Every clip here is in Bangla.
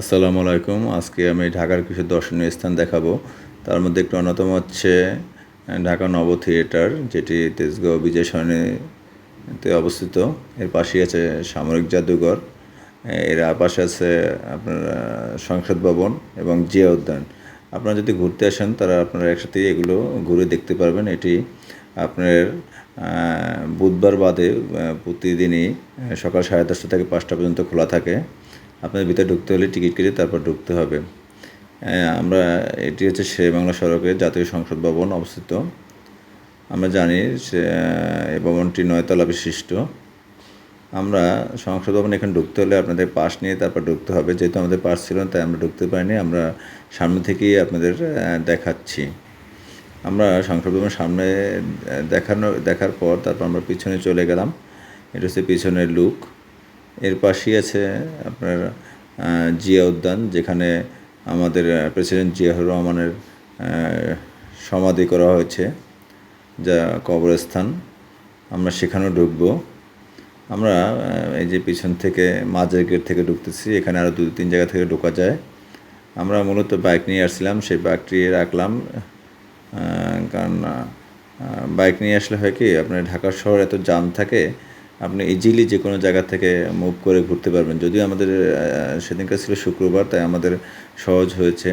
আসসালামু আলাইকুম। আজকে আমি ঢাকার কিছু দর্শনীয় স্থান দেখাবো। তার মধ্যে একটু অন্যতম হচ্ছে ঢাকা নব থিয়েটার, যেটি তেজগাঁও বিজয় সরণিতে অবস্থিত। এর পাশেই আছে সামরিক জাদুঘর। এর পাশে আছে আপনার সংসদ ভবন এবং জিয়া উদ্যান। আপনারা যদি ঘুরতে আসেন, তারা আপনারা একসাথে এগুলো ঘুরে দেখতে পারবেন। এটি আপনার বুধবার বাদে প্রতিদিনই সকাল সাড়ে দশটা থেকে পাঁচটা পর্যন্ত খোলা থাকে। আপনাদের ভিতরে ঢুকতে হলে টিকিট কেটে তারপর ঢুকতে হবে। আমরা, এটি হচ্ছে শেরেবাংলা সড়কে জাতীয় সংসদ ভবন অবস্থিত। আমরা জানি এই ভবনটি নয়তলা বিশিষ্ট। আমরা সংসদ ভবন এখানে ঢুকতে হলে আপনাদের পাস নিয়ে তারপর ঢুকতে হবে। যেহেতু আমাদের পাস ছিল না, তাই আমরা ঢুকতে পারিনি। আমরা সামনে থেকেই আপনাদের দেখাচ্ছি। আমরা সংসদ ভবনের সামনে দেখানো, দেখার পর তারপর আমরা পিছনে চলে গেলাম। এটা হচ্ছে পিছনের লুক এর পাশেই আছে আপনার জিয়া উদ্যান, যেখানে আমাদের প্রেসিডেন্ট জিয়াউর রহমানের সমাধি করা হয়েছে, যা কবরস্থান। আমরা সেখানেও ঢুকব। আমরা এই যে পিছন থেকে মাঝের গেট থেকে ঢুকতেছি, এখানে আরও দু তিন জায়গা থেকে ঢোকা যায়। আমরা মূলত বাইক নিয়ে আসছিলাম, সেই বাইকটি রাখলাম কারণ বাইক নিয়ে আসলে হয় কি, আপনার ঢাকা শহর এত জাম থাকে আপনি ইজিলি যে কোনো জায়গা থেকে মুভ করে ঘুরতে পারবেন। যদিও আমাদের সেদিনকার ছিল শুক্রবার, তাই আমাদের সহজ হয়েছে।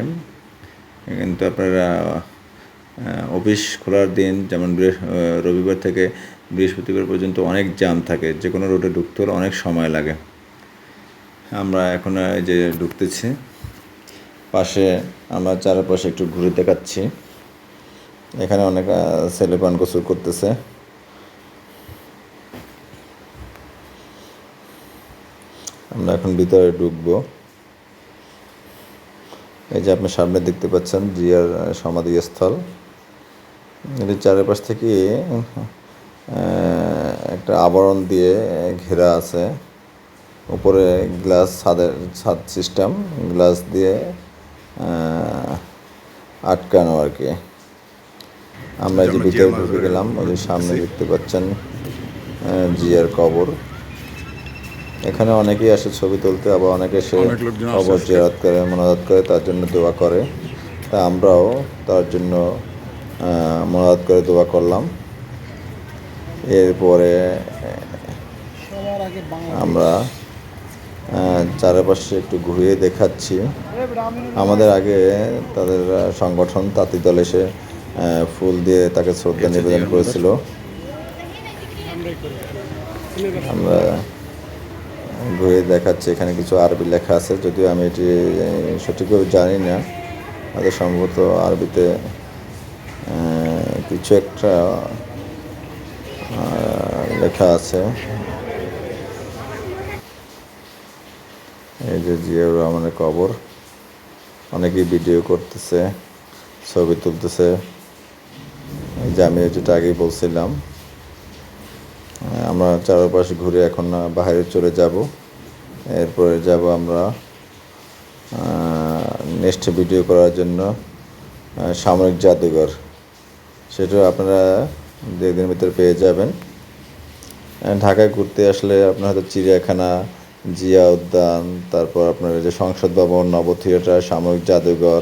কিন্তু আপনারা অফিস খোলার দিন, যেমন রবিবার থেকে বৃহস্পতিবার পর্যন্ত অনেক জ্যাম থাকে। যে কোনো রোডে ঢুকতে হলে অনেক সময় লাগে। আমরা এখন এই যে ঢুকতেছি, পাশে আমরা চারপাশে একটু ঘুরে দেখাচ্ছি। এখানে অনেক ছেলে পান গোসল করতেছে। আমরা এখন ভিতরে ঢুকবো। এই যে আপনি সামনে দেখতে পাচ্ছেন জিয়ার সমাধিস্থল। এটির চারিপাশ থেকে একটা আবরণ দিয়ে ঘেরা আছে। উপরে গ্লাস ছাদের ছাদ সিস্টেম গ্লাস দিয়ে আটকানো আর কি। আমরা যে ভিতরে ঢুকে গেলাম ওই যে সামনে দেখতে পাচ্ছেন জিয়ার কবর। এখানে অনেকেই আসে ছবি তুলতে আবার অনেকে সে কবর জিয়ারত করে মনাজাত করে তার জন্য দোয়া করে। তা আমরাও তার জন্য মনাজাত করে দোয়া করলাম। এরপরে আমরা চারপাশে একটু ঘুরিয়ে দেখাচ্ছি। আমাদের আগে তাদের সংগঠন তাঁতি দল এসে ফুল দিয়ে তাকে শ্রদ্ধা নিবেদন করেছিল। আমরা ঘুরে দেখাচ্ছে, এখানে কিছু আরবি লেখা আছে, যদিও আমি এটি সঠিকভাবে জানি না। হয়তো সম্ভবত আরবিতে কিছু একটা লেখা আছে। এই যে জিয়াউর রহমানের কবর, অনেকেই ভিডিও করতেছে, ছবি তুলতেছে। এই যে আমি যেটা আগেই বলছিলাম আমরা চারপাশে ঘুরে এখন বাইরে চলে যাব। এরপরে যাব আমরা নেক্সট ভিডিও করার জন্য সামরিক জাদুঘর। সেটাও আপনারা দু ভিতরে পেয়ে যাবেন। ঢাকায় ঘুরতে আসলে আপনার হয়তো চিড়িয়াখানা, জিয়া উদ্যান, তারপর আপনার যে সংসদ ভবন নব থিয়েটার সামরিক জাদুঘর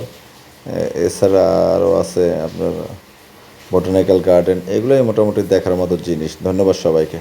এছাড়া আরও আছে আপনার বোটানিক্যাল গার্ডেন এগুলোই মোটামুটি দেখার মতো জিনিস। ধন্যবাদ সবাইকে।